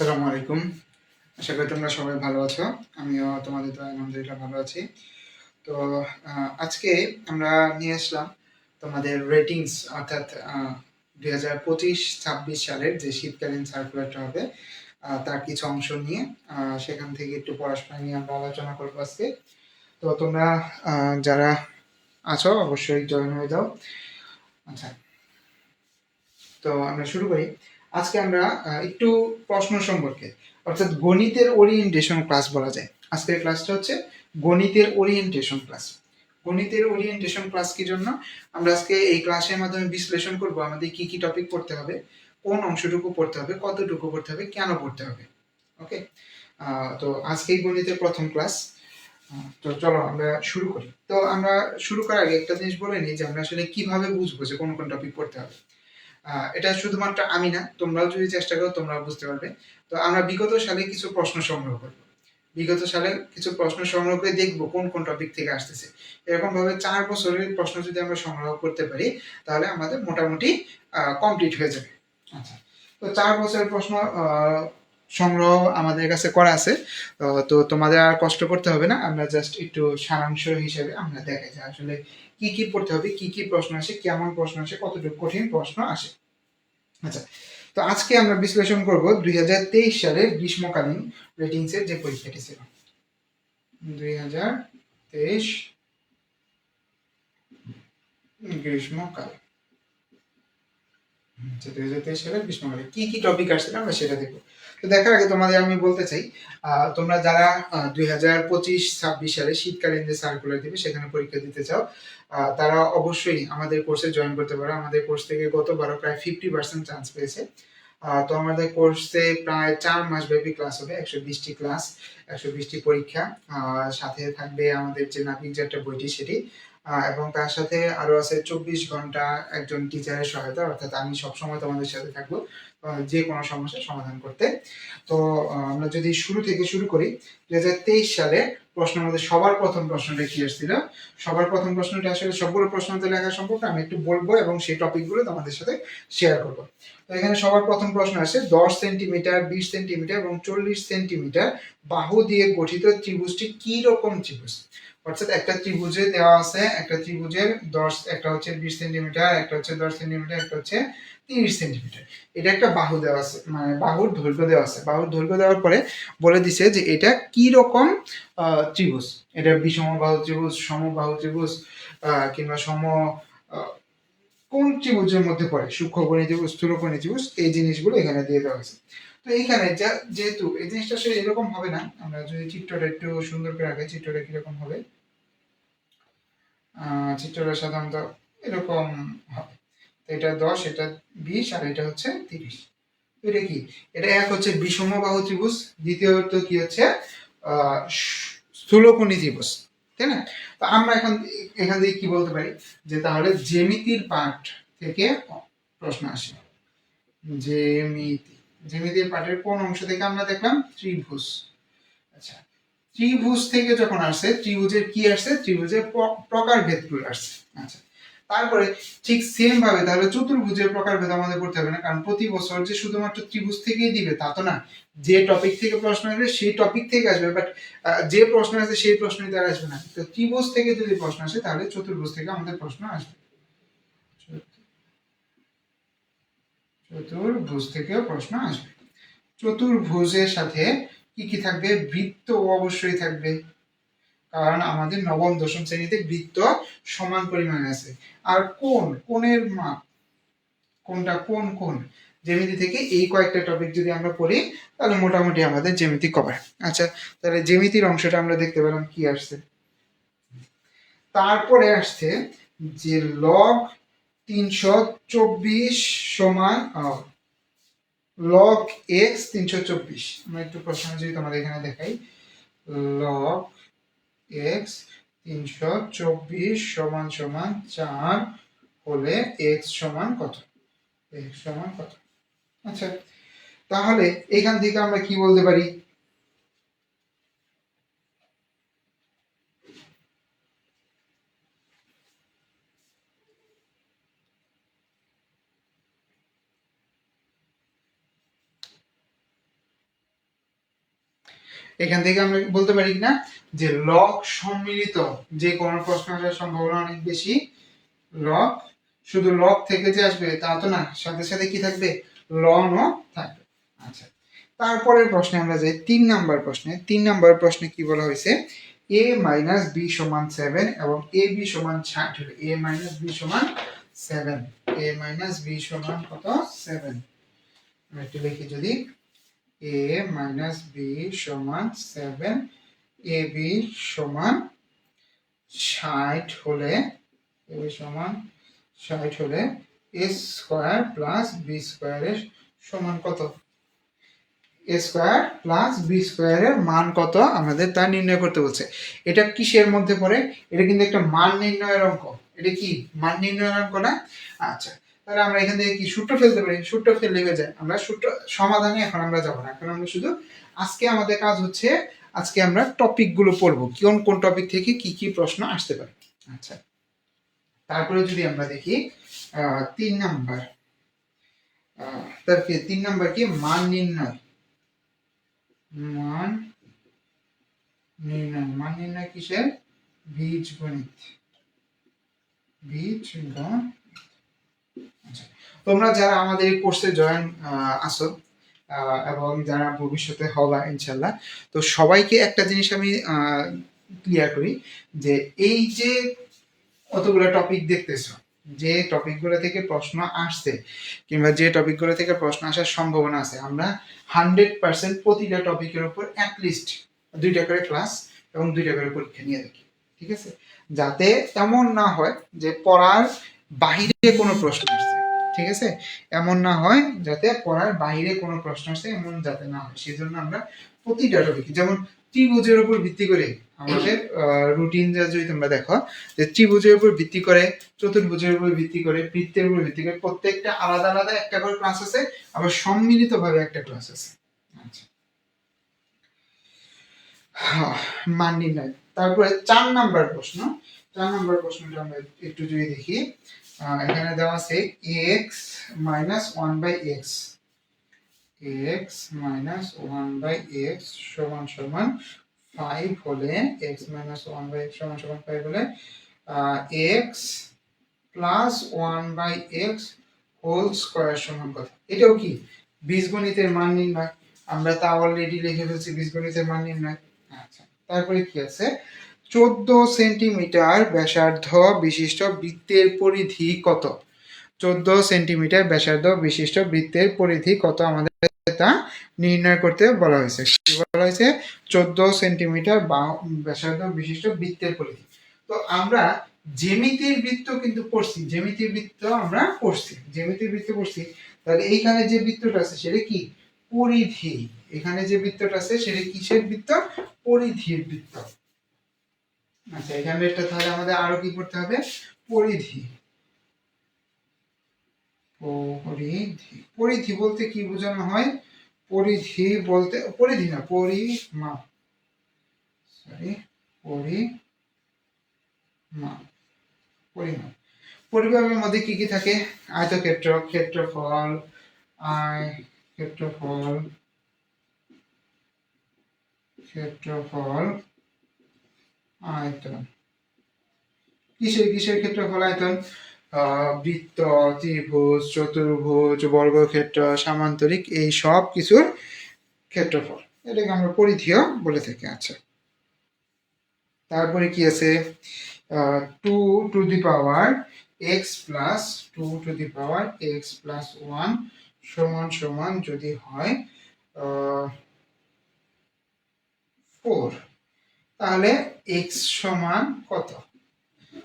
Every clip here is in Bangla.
আসসালামু আলাইকুম। আশা করি তোমরা সবাই ভালো আছো। আমিও তোমাদের তো আলহামদুলিল্লাহ ভালো আছি। তো আজকে আমরা নিয়ে আসলাম তোমাদের রেটিংস অর্থাৎ দুই হাজার পঁচিশ, ছাব্বিশ সালের যে শীতকালীন সার্কুলারটা হবে তার কিছু অংশ নিয়ে সেখান থেকে একটু পড়াশোনা নিয়ে আমরা আলোচনা করব আজকে। তো, তোমরা যারা আছো অবশ্যই জয়েন হয়ে যাও। আচ্ছা। তো, আমরা শুরু করি। আজকে আমরা একটু প্রশ্ন সম্পর্কে, অর্থাৎ গণিতের ওরিয়েন্টেশন ক্লাস বলা যায়। আজকের ক্লাসটা হচ্ছে গণিতের ওরিয়েন্টেশন ক্লাস গণিতের ওরিয়েন্টেশন ক্লাস কি জন্য? আমরা আজকে এই ক্লাসের মাধ্যমে বিশ্লেষণ করব আমাদের কি কি টপিক পড়তে হবে, কোন অংশটুকু পড়তে হবে, কতটুকু পড়তে হবে, কেন পড়তে হবে। ওকে তো আজকেই গণিতের প্রথম ক্লাস তো চলো আমরা শুরু করি। তো আমরা শুরু করার আগে একটা জিনিস বলে নিই যে আমরা আসলে কীভাবে বুঝব যে কোন কোন টপিক পড়তে হবে। এটা শুধুমাত্র আমি না, তোমরাও যদি চেষ্টা করো, তোমরাও বুঝতে পারবে। তো আমরা বিগত সালে কিছু প্রশ্ন সংগ্রহ করব। বিগত সালে কিছু প্রশ্ন সংগ্রহ করে দেখব কোন কোন টপিক থেকে আসতেছে। এরকম ভাবে চার বছরের প্রশ্ন যদি আমরা সংগ্রহ করতে পারি, তাহলে আমাদের মোটামুটি কমপ্লিট হয়ে যাবে। আচ্ছা তো চার বছরের প্রশ্ন সংগ্রহ আমাদের কাছে করা আছে। তো তোমাদের আর কষ্ট করতে হবে না। আমরা জাস্ট একটু সারাংশ হিসেবে আমরা দেখাই যে আসলে কি কি পড়তে হবে, কি কি প্রশ্ন আসে, কেমন প্রশ্ন আসে, কতটুকু কঠিন প্রশ্ন আসে। আচ্ছা তো আজকে আমরা বিশ্লেষণ করব দুই হাজার তেইশ সালের গ্রীষ্মকালীন রেটিংস এর যে পরীক্ষাটি ছিল। দুই হাজার তেইশ গ্রীষ্মকাল। আচ্ছা দুই হাজার তেইশ সালের গ্রীষ্মকালে কি কি টপিক আসছিল আমরা সেটা দেখব। তো দেখার আগে তোমাদের আমি বলতে চাই তোমরা যারা দুই হাজার পঁচিশ, ছাব্বিশ সালে শীতকালীন যে সার্কুলার দিবে, সেখানে পরীক্ষা দিতে চাও তারা অবশ্যই আমাদের কোর্সে জয়েন করতে পারো। আমাদের কোর্স থেকে গতবারও প্রায় ফিফটি পার্সেন্ট চান্স পেয়েছে। তো আমাদের কোর্সে প্রায় চার মাস ব্যাপী ক্লাস হবে, একশো বিশটি ক্লাস একশো বিশটি পরীক্ষা। সাথে থাকবে আমাদের যে নাপিক যে একটা বইটি, সেটি। এবং তার সাথে আরও আছে চব্বিশ ঘণ্টা একজন টিচারের সহায়তা, অর্থাৎ আমি সবসময় তোমাদের সাথে থাকব যে কোনো সমস্যার সমাধান করতে। তো আমরা যদি শুরু থেকে শুরু করি, দুই হাজার তেইশ সালে প্রশ্নের মধ্যে সবার প্রথম প্রশ্নটা কি এসেছিল সবার প্রথম প্রশ্নটা আসলে সবগুলো প্রশ্নতে লেখা সম্পর্কে আমি একটু বলব এবং সেই টপিকগুলো তোমাদের সাথে শেয়ার করব। তো এখানে সবার প্রথম প্রশ্ন আসে, দশ সেন্টিমিটার বিশ সেন্টিমিটার এবং চল্লিশ সেন্টিমিটার বাহু দিয়ে গঠিত ত্রিভুজটি কি রকম ত্রিভুজ? অর্থাৎ একটা ত্রিভুজে দেওয়া আছে, একটা ত্রিভুজের দশ, একটা হচ্ছে বিশ সেন্টিমিটার, একটা হচ্ছে দশ সেন্টিমিটার, একটা হচ্ছে তিরিশ সেন্টিমিটার। এটা একটা বাহু দেওয়া আছে মানে বাহুর দৈর্ঘ্য দেওয়া আছে। বাহুর দৈর্ঘ্য দেওয়ার পরে বলে দিছে যে এটা কি রকম ত্রিভুজ? এটা বিষম বাহু ত্রিভুজ, সমবাহু ত্রিভুজ কিংবা সম কোন ত্রিভুজের মধ্যে পড়ে? সূক্ষ্মকোণী ত্রিভুজ, স্থূলকোণী ত্রিভুজ, এই জিনিসগুলো এখানে দিয়ে দেওয়া হয়েছে। তো এইখানে যেহেতু এই জিনিসটা সে এরকম হবে না, আমরা যদি চিত্রটা একটু সুন্দর করে রাখি চিত্রটা কীরকম হবে? চিত্রটা সাধারণত এরকম হবে। তো এটা দশ, এটা বিশ, আর এটা হচ্ছে তিরিশ। এটা কি? এটা এক হচ্ছে বিষম বাহু ত্রিভুজ, দ্বিতীয়ত কি হচ্ছে? স্থূলকোণী ত্রিভুজ, তাই না? তো আমরা এখন এখান থেকে কি বলতে পারি? যে তাহলে জ্যামিতির পাঠ থেকে প্রশ্ন আসে। জ্যামিতি। জ্যামিতির পাঠের কোন অংশ থেকে আমরা দেখলাম ত্রিভুজ। আচ্ছা ত্রিভুজ থেকে যখন আসছে, ত্রিভুজের কি আসছে? ত্রিভুজের প্র- প্রকারভেদগুলো আসছে। আচ্ছা তারপরে ঠিক সেম ভাবে তাহলে চতুর্ভুজের প্রকারভেদ আমাদের করতে হবে না, কারণ প্রতি বছর যে শুধুমাত্র ত্রিভুজ থেকেই দিবে, তা তো না। যে টপিক থেকে প্রশ্ন আসবে, সেই টপিক থেকে আসবে বাট যে প্রশ্ন আসবে, সেই প্রশ্নই তার আসবে না। তো ত্রিভুজ থেকে যদি প্রশ্ন আসে, তাহলে চতুর্ভুজ থেকে আমাদের প্রশ্ন আসবে। চতুর্ভুজ থেকেও প্রশ্ন আসবে। চতুর্ভুজের সাথে কি কি থাকবে? বৃত্ত অবশ্যই থাকবে। কারণ আমাদের নবম, দশম শ্রেণীতে বৃত্ত সমান পরিমাণে আছে। আর কোন কোণের মাপ। কোনটা কোন কোন জ্যামিতি থেকে এই কয়েকটা টপিক যদি আমরা পড়ি, তাহলে মোটামুটি আমাদের জ্যামিতি কভার আচ্ছা তাহলে জ্যামিতির অংশটা আমরা দেখতে পেলাম, কি আসছে? তারপরে আসছে যে লগ তিনশো চব্বিশ সমান লগ এক্স তিনশো চব্বিশ। আমরা একটু প্রশ্ন যদি তোমাদের এখানে দেখাই। লগ এক্স তিনশো চব্বিশ সমান সমান চার হলে এক্স সমান কত? এক্স সমান কত? আচ্ছা তাহলে এখান থেকে আমরা কি বলতে পারি? এখান থেকে আমরা বলতে পারি না যে লগ সম্মিলিত যে কোনো প্রশ্ন আসার সম্ভাবনা অনেক বেশি। লগ, শুধু লগ থেকে যে আসবে তা তো না, সাথে সাথে কি থাকবে? লনও থাকবে। আচ্ছা তারপরের প্রশ্নে আমরা যাই। তিন নাম্বার প্রশ্নে, তিন নাম্বার প্রশ্নে কি বলা হয়েছে? এ মাইনাস বি সমান সেভেন এবং এ বি সমান ষাট হলে। এ মাইনাস বি সমান সেভেন এ মাইনাস বি সমান কত? সেভেন একটু লিখি যদি এ মাইনাস বি সমান সেভেন এ বি সমান ষাট হলে এ বি সমান ষাট হলে এ স্কোয়ার প্লাস বি স্কোয়ারের সমান কত? এ স্কোয়ার প্লাস বি স্কোয়ারের মান কত আমাদের তা নির্ণয় করতে বলছে। এটা কিসের মধ্যে পড়ে? এটা কিন্তু একটা মান নির্ণয়ের অঙ্ক। এটা কি? মান নির্ণয়ের অঙ্ক না? আচ্ছা। তাহলে আমরা এখান থেকে কি সূত্র ফেলতে পারি? সূত্র ফেললে হয়ে যায়। আমরা সূত্র সমাধানে এখন আমরা যাব না। এখন আমরা শুধু আজকে আমাদের কাজ হচ্ছে আজকে আমরা টপিকগুলো পড়ব। কোন কোন টপিক থেকে কি কি প্রশ্ন আসতে পারে। আচ্ছা। তারপরে যদি আমরা দেখি তিন নাম্বার আহ, তার কি তিন নাম্বার কি? মান নির্ণয়। মান নির্ণয়। মান নির্ণয় কিসের? বীজ গণিত বীজ গণিত আচ্ছা, তোমরা যারা আমাদের এই কোর্সে জয়েন আসো এবং যারা ভবিষ্যতে হবা ইনশাল্লাহ তো সবাইকে একটা জিনিস আমি ক্লিয়ার করি যে এই যে কতগুলো টপিক দেখতেছো, যে টপিকগুলো থেকে প্রশ্ন আসছে, কিংবা যে টপিকগুলো থেকে প্রশ্ন আসার সম্ভাবনা আছে, আমরা হান্ড্রেড পার্সেন্ট প্রতিটা টপিকের উপর অ্যাটলিস্ট দুইটা করে ক্লাস এবং দুইটা করে পরীক্ষা নিয়ে থাকি, ঠিক আছে? যাতে এমন না হয় যে পড়ার বাহিরে কোনো প্রশ্ন আসছে ঠিক আছে? এমন না হয় যাতে পড়ার বাইরে কোনো প্রশ্ন আসছে এমন যাতে না হয়। সেই জন্য আমরা প্রতিটা টপিক যেমন ত্রিভুজের উপর ভিত্তি করে আমাদের রুটিন যা যদি তোমরা দেখো যে ত্রিভুজের উপর ভিত্তি করে চতুর্ভুজের উপর ভিত্তি করে বৃত্তের উপর ভিত্তি করে প্রত্যেকটা আলাদা আলাদা একটা করে ক্লাস আছে আবার সম্মিলিত ভাবে একটা ক্লাস আছে। আচ্ছা। হ্যাঁ, মান নির্ণয়। তারপরে চার নাম্বার প্রশ্ন। চার নাম্বার প্রশ্নটা আমরা একটু যদি দেখি এখানে দেওয়া আছে x minus one by x x minus one by x সমান সমান ফাইভ হলে x minus one by x সমান সমান ফাইভ হলে x plus one by x whole square সমান কত? এটাও কি? বীজগণিতের মান নির্ণয়। আমরা তা অলরেডি লিখে ফেলছি, বীজগণিতের মান নির্ণয়। আচ্ছা তারপরে কি আছে? চোদ্দ সেন্টিমিটার ব্যাসার্ধ বিশিষ্ট বৃত্তের পরিধি কত? চোদ্দ সেন্টিমিটার ব্যাসার্ধ বিশিষ্ট বৃত্তের পরিধি কত আমাদের তা নির্ণয় করতে বলা হয়েছে। কি বলা হয়েছে? চোদ্দ সেন্টিমিটার ব্যাসার্ধ বিশিষ্ট বৃত্তের পরিধি। তো আমরা জ্যামিতির বৃত্ত কিন্তু পড়ছি। জ্যামিতির বৃত্ত আমরা পড়ছি। জ্যামিতির বৃত্ত পড়ছি। তাহলে এইখানে যে বৃত্তটা আছে সেটা কি? পরিধি। এখানে যে বৃত্তটা আছে সেটা কিসের বৃত্ত? পরিধির বৃত্ত। আচ্ছা এখানে এটা তাহলে আমাদের আরও কি করতে হবে? পরিধি। পরিধি। পরিধি বলতে কি বোঝানো হয়? পরিধি বলতে, পরিধি না, পরিমাপ। সরি পরিমাপ। পরিমাপ। পরিমাপের মধ্যে কি কি থাকে? আয়তক্ষেত্র, ক্ষেত্রফল, আয়, ক্ষেত্রফল ক্ষেত্রফল আয়তন কিসের কিসের ক্ষেত্রফল আয়তন বৃত্ত, ত্রিভুজ, চতুর্ভুজ, বর্গক্ষেত্র, সামান্তরিক, এই সব কিছুর ক্ষেত্রফল। এটাকে আমরা পরিধিও বলে থাকি আচ্ছা। তারপরে কি আছে? Two to the power x plus two to the power x plus one সমান সমান যদি হয় ফোর তাহলে এক্স সমান কত?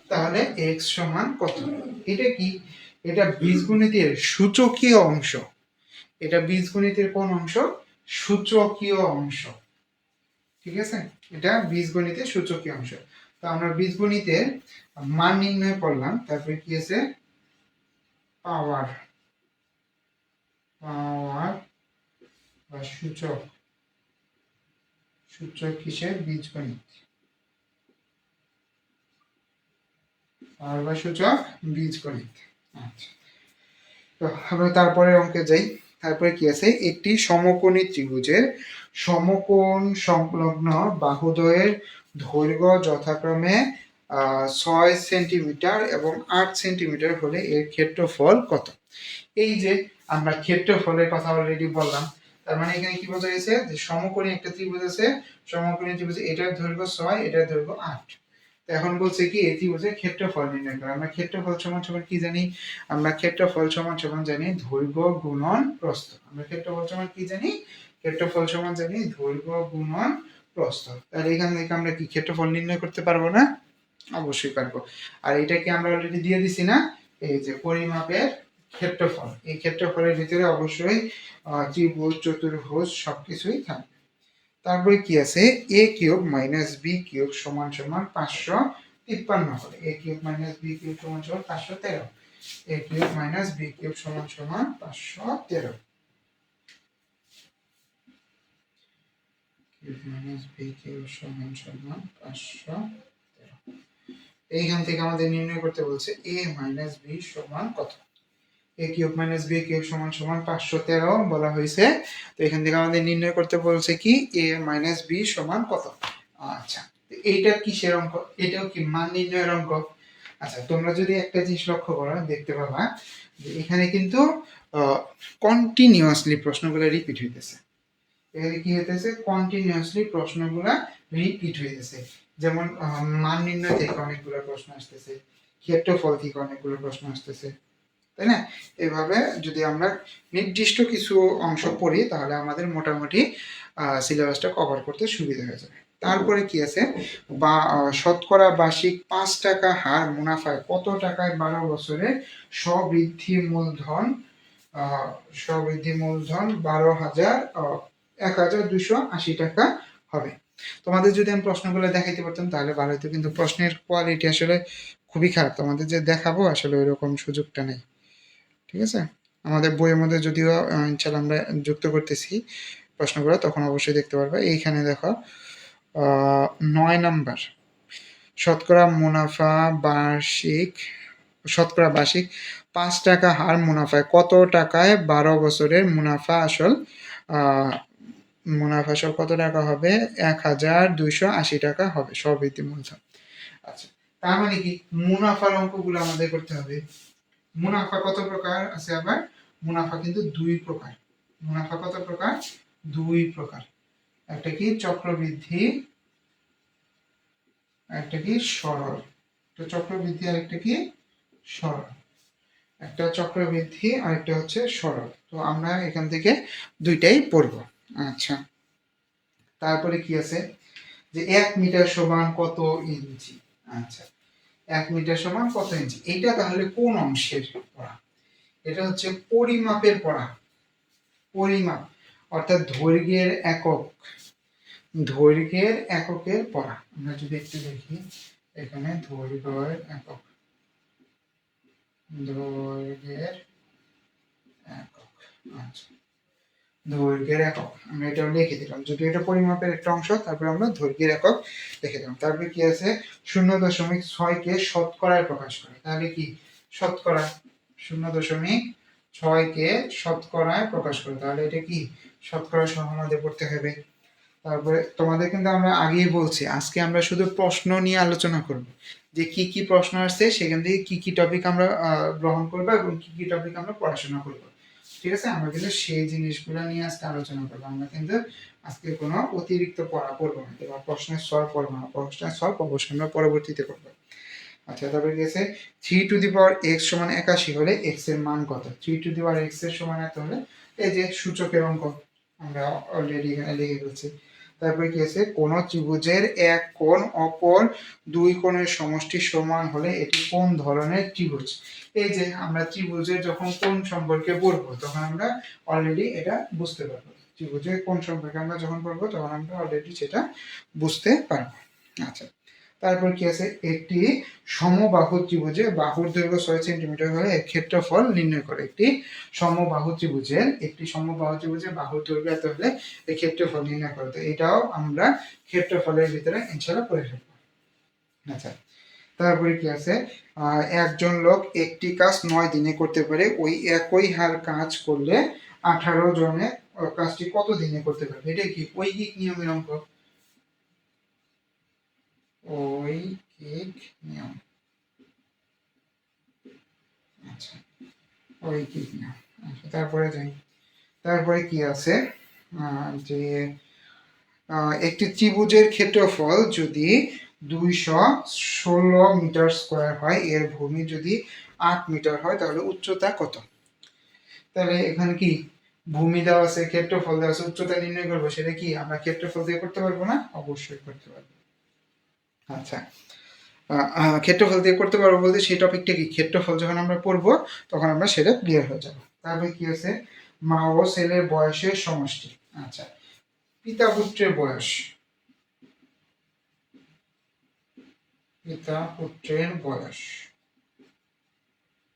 তাহলে এক্স সমান কত? এটা কি? এটা বীজগণিতের সূচকীয় অংশ। এটা বীজগণিতের কোন অংশ? সূচকীয় অংশ। ঠিক আছে? এটা বীজগণিতের সূচকীয় অংশ। তো আমরা বীজগণিতের মান নির্ণয় করলাম। তারপরে কি আছে? পাওয়ার। পাওয়ার বা সূচক। সূচক কিসের? বীজগণিত। বা সূচক? বীজগণিত। আচ্ছা। আমরা তারপরে অঙ্কে যাই। তারপরে কি আছে? একটি সমকোণী ত্রিভুজের সমকোণ সংলগ্ন বাহুদ্বয়ের দৈর্ঘ্য যথাক্রমে ছয় সেন্টিমিটার এবং আট সেন্টিমিটার হলে এর ক্ষেত্রফল কত? এই যে আমরা ক্ষেত্রফলের কথা অলরেডি বললাম তার মানে এখানে কি বোঝা গেছে? যে সমকোণী একটা ত্রিভুজ আছে, সমকোণী ত্রিভুজ এটার দৈর্ঘ্য ছয়, এটার দৈর্ঘ্য আট। তো এখন বলছে কি, এই ত্রিভুজের ক্ষেত্রফল নির্ণয় করা। আমরা ক্ষেত্রফল সমান সমান কি জানি? আমরা ক্ষেত্রফল সমান সমান জানি দৈর্ঘ্য গুণন প্রস্থ। আমরা ক্ষেত্রফল সমান কি জানি? ক্ষেত্রফল সমান জানি দৈর্ঘ্য গুণন প্রস্থ। তাহলে এখান থেকে আমরা কি ক্ষেত্রফল নির্ণয় করতে পারব না? অবশ্যই পারব। আর এটা কি আমরা অলরেডি দিয়ে দিছি না? এই যে পরিমাপের ক্ষেত্রফল। এই ক্ষেত্রফলের ভিতরে অবশ্যই ত্রিভুজ, চতুর্ভুজ সবকিছুই থাকবে। তারপরে কি আছে? A cube minus B cube সমান সমান পাঁচশো তিপ্পান্ন হলে A cube minus B cube সমান সমান পাঁচশো তেরো। A cube minus B cube সমান সমান পাঁচশো তেরো। এইখান থেকে আমাদের নির্ণয় করতে বলছে এ মাইনাস বি সমান কত? A cube minus B cube সমান সমান পাঁচশো তেরো বলা হয়েছে। তো এখান থেকে আমাদের নির্ণয় করতে বলছে কি এ মাইনাস বি সমান কত? আচ্ছা কিসের অঙ্ক? এটাও কি মান নির্ণয়ের আচ্ছা তোমরা যদি একটা জিনিস লক্ষ্য করো, দেখতে পাবা এখানে কিন্তু কন্টিনিউয়াসলি প্রশ্নগুলো রিপিট হইতেছে। এখানে কি হইতেছে? কন্টিনিউয়াসলি প্রশ্নগুলা রিপিট হইতেছে। যেমন মান নির্ণয় থেকে অনেকগুলো প্রশ্ন আসতেছে, ক্ষেত্রফল থেকে অনেকগুলো প্রশ্ন আসতেছে। তাই না? এভাবে যদি আমরা নির্দিষ্ট কিছু অংশ পড়ি তাহলে আমাদের মোটামুটি সিলেবাসটা কভার করতে সুবিধা হয়ে যাবে। তারপরে কি আছে? বা শতকরা বার্ষিক পাঁচ টাকা হার মুনাফায় কত টাকায় বারো বছরে স্ববৃদ্ধি মূলধন আহ, স্ববৃদ্ধি মূলধন বারো হাজার এক হাজার দুশো আশি টাকা হবে। তোমাদের যদি আমি প্রশ্নগুলো দেখাইতে পারতাম তাহলে ভালো হতো কিন্তু প্রশ্নের কোয়ালিটি আসলে খুবই খারাপ। তোমাদের যে দেখাবো আসলে ওই রকম সুযোগটা নেই। ঠিক আছে? আমাদের বইয়ের মধ্যে যদিও আহ, ইনশাল্লাহ আমরা যুক্ত করতেছি প্রশ্নগুলো তখন অবশ্যই দেখতে পারবে। এইখানে দেখো নয় নাম্বার। শতকরা মুনাফা বার্ষিক শতকরা বার্ষিক পাঁচ টাকা হার মুনাফায় কত টাকায় বারো বছরের মুনাফা আসল মুনাফা আসল কত টাকা হবে? এক হাজার দুইশো আশি টাকা হবে। স্ববৃদ্ধি মূলধন আচ্ছা তার মানে কি? মুনাফার অঙ্কগুলো আমাদের করতে হবে। মুনাফা কত প্রকার? আছে আবার মুনাফা কিন্তু দুই প্রকার। মুনাফা কত প্রকার? দুই প্রকার। একটা কি চক্রবৃদ্ধি, একটা কি সরল। একটা চক্রবৃদ্ধি আর একটা কি? সরল। একটা চক্রবৃদ্ধি আর একটা হচ্ছে সরল। তো আমরা এখান থেকে দুইটাই পড়ব। আচ্ছা। তারপরে কি আছে? যে এক মিটার সমান কত ইঞ্চি? আচ্ছা। এক মিটার সমান কত ইঞ্চি? এইটা তাহলে কোন অংশের পড়া? এটা হচ্ছে পরিমাপের পড়া। পরিমাপ, অর্থাৎ দৈর্ঘ্যের একক, দৈর্ঘ্যের এককের পড়া। আমরা যদি একটু দেখি, এখানে দৈর্ঘ্যের একক দৈর্ঘ্যের একক। আচ্ছা। দৈর্ঘ্যের একক। আমরা এটাও লিখে দিলাম। যদি এটা পরিমাপের একটা অংশ, তারপরে আমরা দৈর্ঘ্যের একক লিখে দিলাম। তারপরে কি আছে? শূন্য দশমিক ছয়কে শতকরায় প্রকাশ করে। তাহলে কি? শতকরা শূন্য দশমিক ছয়কে শতকরায় প্রকাশ করে। তাহলে এটা কি? শতকরা সহ আমাদের পড়তে হবে। তারপরে তোমাদের কিন্তু আমরা আগেই বলছি, আজকে আমরা শুধু প্রশ্ন নিয়ে আলোচনা করব। যে কি কি প্রশ্ন আসছে, সেখান থেকে কি কি টপিক আমরা গ্রহণ করব এবং কি কি টপিক আমরা পড়াশোনা করব। ঠিক আছে? আমরা কিন্তু সেই জিনিসগুলো নিয়ে আজকে আলোচনা করব। আমরা কিন্তু আজকে কোনো অতিরিক্ত পড়া পড়ব না বা প্রশ্নের সলভ করব না, প্রশ্নের সলভ অবশ্যই আমরা পরবর্তীতে করব। আচ্ছা তারপরে কি আছে? Three to the power x সমান একাশি হলে এক্সের মান কত? থ্রি টু দি পাওয়ার এক্সের সমান এত হলে এই যে সূচক সূচকের অঙ্ক, আমরা অলরেডি এখানে লিখে ফেলছি। তারপরে কি আছে? কোন ত্রিভুজের এক কোণ অপর দুই কোণের সমষ্টি সমান হলে এটি কোন ধরনের ত্রিভুজ? এই যে আমরা ত্রিভুজের যখন কোন সম্পর্কে পড়ব, তখন আমরা অলরেডি এটা বুঝতে পারব। ত্রিভুজের কোন সম্পর্কে আমরা যখন পড়ব, তখন আমরা অলরেডি সেটা বুঝতে পারব। আচ্ছা। তারপর কি আছে? একটি সমবাহু ত্রিভুজে বাহুর দৈর্ঘ্য ছয় সেন্টিমিটার হলে এর ক্ষেত্রফল নির্ণয় করে। একটি সমবাহু ত্রিভুজের একটি সমবাহু ত্রিভুজে বাহুর দৈর্ঘ্য এত হলে এই ক্ষেত্রফল নির্ণয় করে। তো এটাও আমরা ক্ষেত্রফলের ভিতরে ইনশাল্লাহ করে ফেলব। আচ্ছা তারপরে কি আছে? একজন লোক একটি কাজ নয় দিনে করতে পারে, ওই একই হার কাজ করলে আঠারো জনে কাজটি কত দিনে করতে পারবে? এটা কি ঐকিক নিয়মের অঙ্ক? ঐকিক নিয়ম আচ্ছা ঐকিক নিয়ম আচ্ছা তারপরে যাই। তারপরে কি আছে? যে একটি ত্রিভুজের ক্ষেত্রফল যদি দুইশো ষোলো মিটার স্কোয়ার হয়, এর ভূমি যদি আট মিটার হয়, তাহলে উচ্চতা কত? তাহলে এখানে কি ভূমি দেওয়া আছে, ক্ষেত্রফল দেওয়া আছে, উচ্চতা নির্ণয় করব, সেটা কি আমরা ক্ষেত্রফল দিয়ে করতে পারব না? অবশ্যই করতে পারব। আচ্ছা। ক্ষেত্রফল দিয়ে করতে পারব বলতে সেই টপিকটা কি? ক্ষেত্রফল যখন আমরা পড়ব, তখন আমরা সেটা ক্লিয়ার হয়ে যাব। তারপরে কি আছে? মা ও ছেলের বয়সের সমষ্টি। আচ্ছা। পিতা পুত্রের বয়স। পিতা পুত্রের বয়স।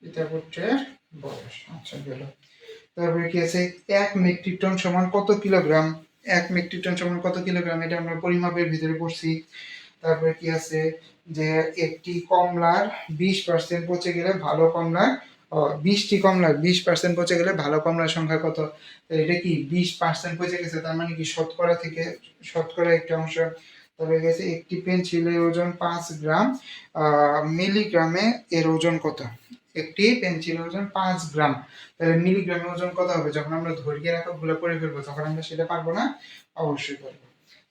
পিতা পুত্রের বয়স। আচ্ছা গেল। তারপরে কি আছে? এক মেট্রিক টন সমান কত কিলোগ্রাম? এক মেট্রিক টন সমান কত কিলোগ্রাম? এটা আমরা পরিমাপের ভিতরে পড়ছি। তারপরে কি আছে? যে একটি কমলার বিশ পার্সেন্ট পচে গেলে ভালো কমলার বিশটি কমলার বিশ পার্সেন্ট পচে গেলে ভালো কমলার সংখ্যা কত? এটা কি বিশ পার্সেন্ট পচে গেছে? তার মানে কি শতকরা থেকে শতকরা একটি অংশ। তবে গেছে একটি পেন্সিলের ওজন পাঁচ গ্রাম মিলিগ্রামে এর ওজন কত? একটি পেন্সিলের ওজন পাঁচ গ্রাম। তাহলে মিলিগ্রামে ওজন কত হবে? যখন আমরা ধরিয়ে রাখা গুলো করে ফেলব, তখন আমরা সেটা পারব না? অবশ্যই পারব।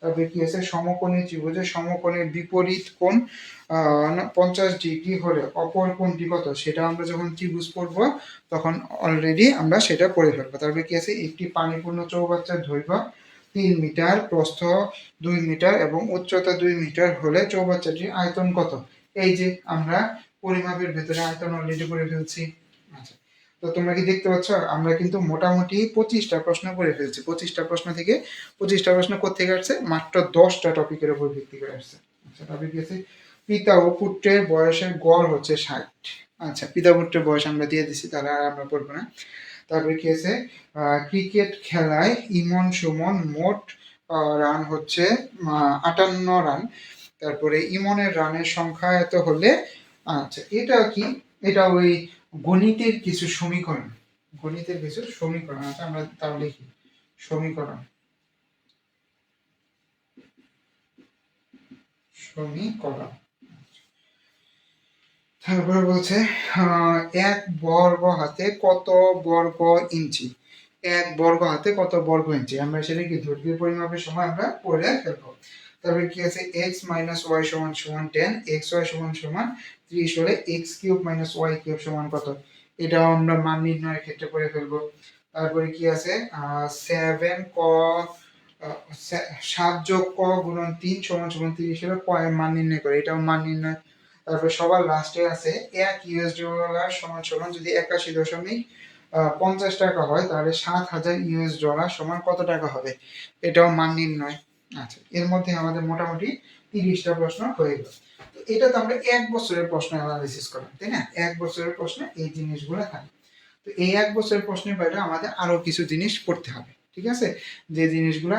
তারপরে কি আছে সমকোণী ত্রিভুজের সমকোণের বিপরীত কোণ পঞ্চাশ ডিগ্রি হলে অপর কোণটি কত সেটা আমরা যখন ত্রিভুজ পড়ব, তখন অলরেডি আমরা সেটা পড়ে ফেলব। তারপরে কি আছে একটি পানিপূর্ণ চৌবাচ্চার দৈর্ঘ্য তিন মিটার, প্রস্থ দুই মিটার এবং উচ্চতা দুই মিটার হলে চৌবাচ্চাটির আয়তন কত? এই যে আমরা পরিমাপের ভেতরে আয়তন অলরেডি করে ফেলছি। আচ্ছা। তো তোমরা কি দেখতে পাচ্ছ? আমরা কিন্তু মোটামুটি পঁচিশটা প্রশ্ন করে ফেলছি। পঁচিশটা প্রশ্ন থেকে পঁচিশটা প্রশ্ন কোথেকে আসছে? মাত্র দশটা টপিকের উপর ভিত্তি করে আসছে। আচ্ছা টপিক আছে? পিতা ও পুত্রের বয়সের গড় হচ্ছে ষাট। আচ্ছা পিতা পুত্রের বয়স আমরা দিয়ে দিছি তারা আর আমরা পড়ব না। তারপরে কি আছে? ক্রিকেট খেলায় ইমন সুমন মোট রান হচ্ছে আটান্ন রান তারপরে ইমনের রানের সংখ্যা এত হলে আচ্ছা এটা কি? এটা ওই গণিতের কিছু সমীকরণ, গণিতের কিছু সমীকরণ আচ্ছা আমরা তাও লিখি, সমীকরণ। সমীকরণ। তারপরে বলছে এক বর্গ হাতে কত বর্গ ইঞ্চি? এক বর্গ হাতে কত বর্গ ইঞ্চি? আমরা সেটা কি দৈর্ঘ্যের পরিমাপের সময় আমরা পড়ে ফেলব। তারপরে কি আছে? এক্স মাইনাস ওয়াই সমান সমান টেন এক্স ওয়াই সমান সমান ত্রিশ হলে x cube minus y cube সমান কত? এটাও আমরা মান নির্ণয়ের ক্ষেত্রে করে ফেলব। তারপরে কি আছে? সেভেন ক সাত যোগ ক গুণন তিন সমান সমান তিরিশ হলে ক মান নির্ণয় করে, এটাও মান নির্ণয়। তারপরে সবার লাস্টে আছে এক ইউএস ডলার সমান সমান যদি একাশি দশমিক পঞ্চাশ টাকা হয়, তাহলে সাত হাজার ইউএস ডলার সমান কত টাকা হবে? এটাও মান নির্ণয়। আচ্ছা এর মধ্যে আমাদের মোটামুটি তিরিশটা প্রশ্ন হয়ে গেল। তো এটা তো আমরা এক বছরের প্রশ্ন অ্যানালাইসিস করলাম, তাই না? এক বছরের প্রশ্নে এই জিনিসগুলো থাকে। তো এই এক বছরের প্রশ্নের বাইরে আমাদের আরও কিছু জিনিস পড়তে হবে, ঠিক আছে? যে জিনিসগুলো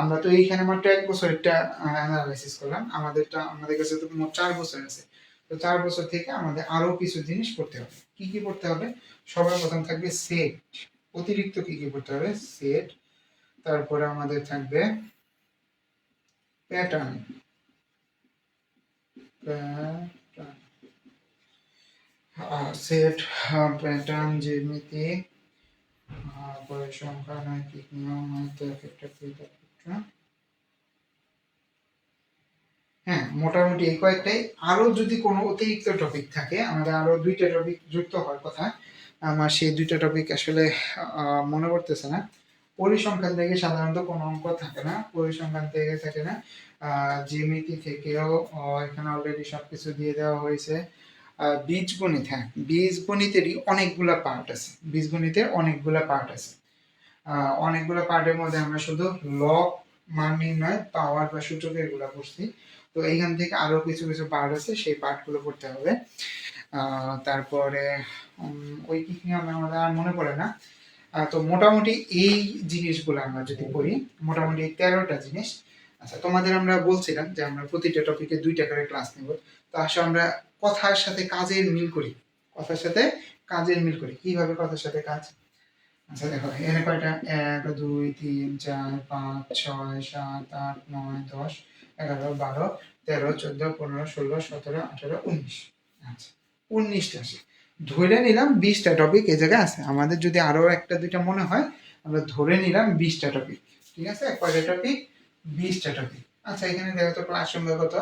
আমরা তো এইখানে মাত্র এক বছরেরটা অ্যানালাইসিস করলাম। আমাদেরটা, আমাদের কাছে তো মোট চার বছর আছে। তো চার বছর থেকে আমাদের আরও কিছু জিনিস পড়তে হবে। কি কি পড়তে হবে? সবার প্রথম থাকবে সেট অতিরিক্ত কি কি পড়তে হবে? সেট তারপরে আমাদের থাকবে প্যাটার্ন। সেট প্যাটার্ন জ্যামিতি আহ, পরিসংখ্যা নৈতিক নিয়ম একটা হ্যাঁ মোটামুটি এই কয়েকটাই। আরও যদি কোনো অতিরিক্ত টপিক থাকে আমাদের আরও দুইটা টপিক যুক্ত হওয়ার কথা আমার সেই দুইটা টপিক আসলে মনে পড়তেছে না। পরিসংখ্যান থেকে সাধারণত কোনো অঙ্ক থাকে না পরিসংখ্যান থেকে থাকে না। আহ, জ্যামিতি থেকেও এখানে অলরেডি সবকিছু দিয়ে দেওয়া হয়েছে। বীজগণিত হ্যাঁ বীজগণিতেরই অনেকগুলা পার্ট আছে। বীজগণিতের অনেকগুলা পার্ট আছে। অনেকগুলো পার্টের মধ্যে আমরা শুধু লগ মান নির্ণয় পাওয়ার বা সূচক এগুলো পড়ছি। তো এইখান থেকে আরও কিছু কিছু পার্ট আছে সেই পার্টগুলো পড়তে হবে। তারপরে ওই কি আমার আর মনে পড়ে না। তো মোটামুটি এই জিনিসগুলো আমরা যদি পড়ি, মোটামুটি এই তেরোটা জিনিস। আচ্ছা তোমাদের আমরা বলছিলাম যে আমরা প্রতিটা টপিকে দুইটা করে ক্লাস নেব। তো আসলে আমরা কথার সাথে কাজের মিল করি। কথার সাথে কাজের মিল করি। কীভাবে কথার সাথে কাজ? আচ্ছা দেখো, এখানে কয়টা? এক, দুই, তিন, চার, পাঁচ, ছয়, সাত, আট, নয়, দশ, এগারো, বারো, তেরো, চোদ্দ, পনেরো, ষোলো, সতেরো, আঠেরো, উনিশ। আচ্ছা উনিশটা আছে ধরে নিলাম বিশটা টপিক এ জায়গায় আছে। আমাদের যদি আরও একটা, দুইটা মনে হয়, আমরা ধরে নিলাম বিশটা টপিক ঠিক আছে? কয়টা টপিক বিশটা টপিক আচ্ছা এখানে দেখো তো ক্লাস সংখ্যা কত?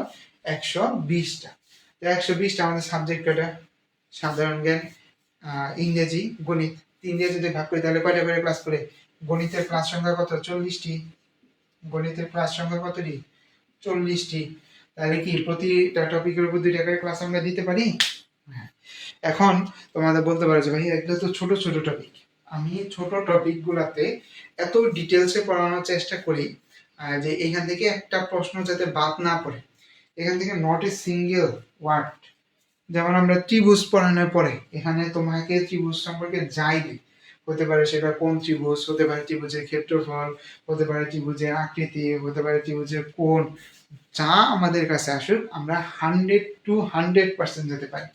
একশো বিশটা। তো একশো বিশটা আমাদের সাবজেক্ট কয়টা? সাধারণ জ্ঞান ইংরেজি, গণিত। তিন দিয়ে যদি ভাগ করি, তাহলে কয়টা করে ক্লাস করে? গণিতের ক্লাস সংখ্যা কত? চল্লিশটি। গণিতের ক্লাস সংখ্যা কতটি? চল্লিশটি। তাহলে কি প্রতিটা টপিকের উপর দুইটা করে ক্লাস আমরা দিতে পারি। এখন তোমাদের বলতে পারো যে ভাই এগুলো তো ছোট ছোট টপিক আমি ছোট টপিক গুলাতে এত ডিটেলসে পড়ানোর চেষ্টা করি যে এখান থেকে একটা প্রশ্ন যাতে বাদ না পড়ে। এখান থেকে নট এ সিঙ্গেল ওয়ার্ড যেমন আমরা ত্রিভুজ পড়ানোর পরে, এখানে তোমাকে ত্রিভুজ সম্পর্কে যাইবে হতে পারে সেটা কোন ত্রিভুজ, হতে পারে ত্রিভুজের ক্ষেত্রফল, হতে পারে ত্রিভুজের আকৃতি, হতে পারে ত্রিভুজের কোণ। যা আমাদের কাছে আসুক, আমরা হান্ড্রেড টু হান্ড্রেড পার্সেন্ট যেতে পারি।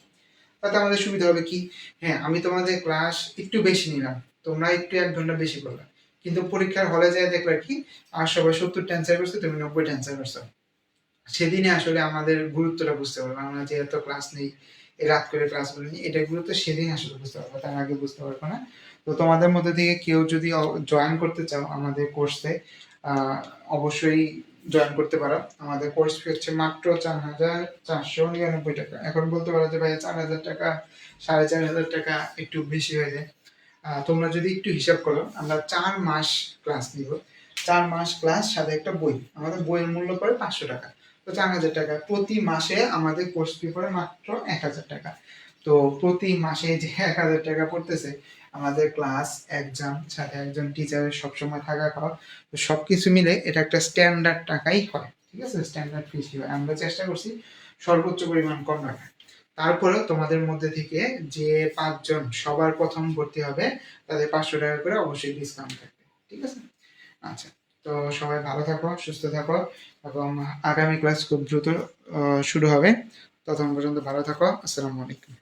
তাতে আমাদের সুবিধা হবে কি? হ্যাঁ আমি তোমাদের ক্লাস একটু বেশি নিলাম, তোমরা একটু এক ঘণ্টা বেশি করলে। কিন্তু পরীক্ষার হলে যায় দেখবে কি? আর সবাই সত্তরটা অ্যান্সার করছে, তুমি নব্বইটা অ্যান্সার করছ। সেদিনে আসলে আমাদের গুরুত্বটা বুঝতে পারব। আমরা যে এত ক্লাস নেই রাত করে ক্লাসগুলো নিই এটা গুরুত্ব সেদিন আসলে বুঝতে পারব, তার আগে বুঝতে পারব না। তো তোমাদের মধ্যে থেকে কেউ যদি জয়েন করতে চাও আমাদের কোর্সে অবশ্যই জয়েন করতে পারো। আমাদের কোর্স ফি হচ্ছে মাত্র চার হাজার চারশো নিরানব্বই টাকা। এখন বলতে পারো যে ভাই চার হাজার টাকা, সাড়ে চার হাজার টাকা একটু বেশি হয়ে যায়। তোমরা যদি একটু হিসাব করো, আমরা চার মাস ক্লাস নিব। চার মাস ক্লাস সাথে একটা বই। আমাদের বইয়ের মূল্য পড়ে পাঁচশো টাকা। তো চার হাজার টাকা। প্রতি মাসে আমাদের কোর্স ফি পড়ে মাত্র এক হাজার টাকা। তো প্রতি মাসে যে এক হাজার টাকা পড়তেছে আমাদের ক্লাস এক্সাম সাথে একজন টিচারের সবসময় থাকা খাওয়া তো সব কিছু মিলে এটা একটা স্ট্যান্ডার্ড টাকাই হয় ঠিক আছে? স্ট্যান্ডার্ড ফিস হয় আমরা চেষ্টা করছি সর্বোচ্চ পরিমাণ কম রাখার। তারপরেও তোমাদের মধ্যে থেকে যে পাঁচজন সবার প্রথম ভর্তি হবে, তাদের পাঁচশো টাকা করে অবশ্যই ডিসকাউন্ট থাকবে, ঠিক আছে? আচ্ছা তো সবাই ভালো থাকো, সুস্থ থাকো এবং আগামী ক্লাস খুব দ্রুত শুরু হবে। ততক্ষণ পর্যন্ত ভালো থাকো। আসসালামু আলাইকুম।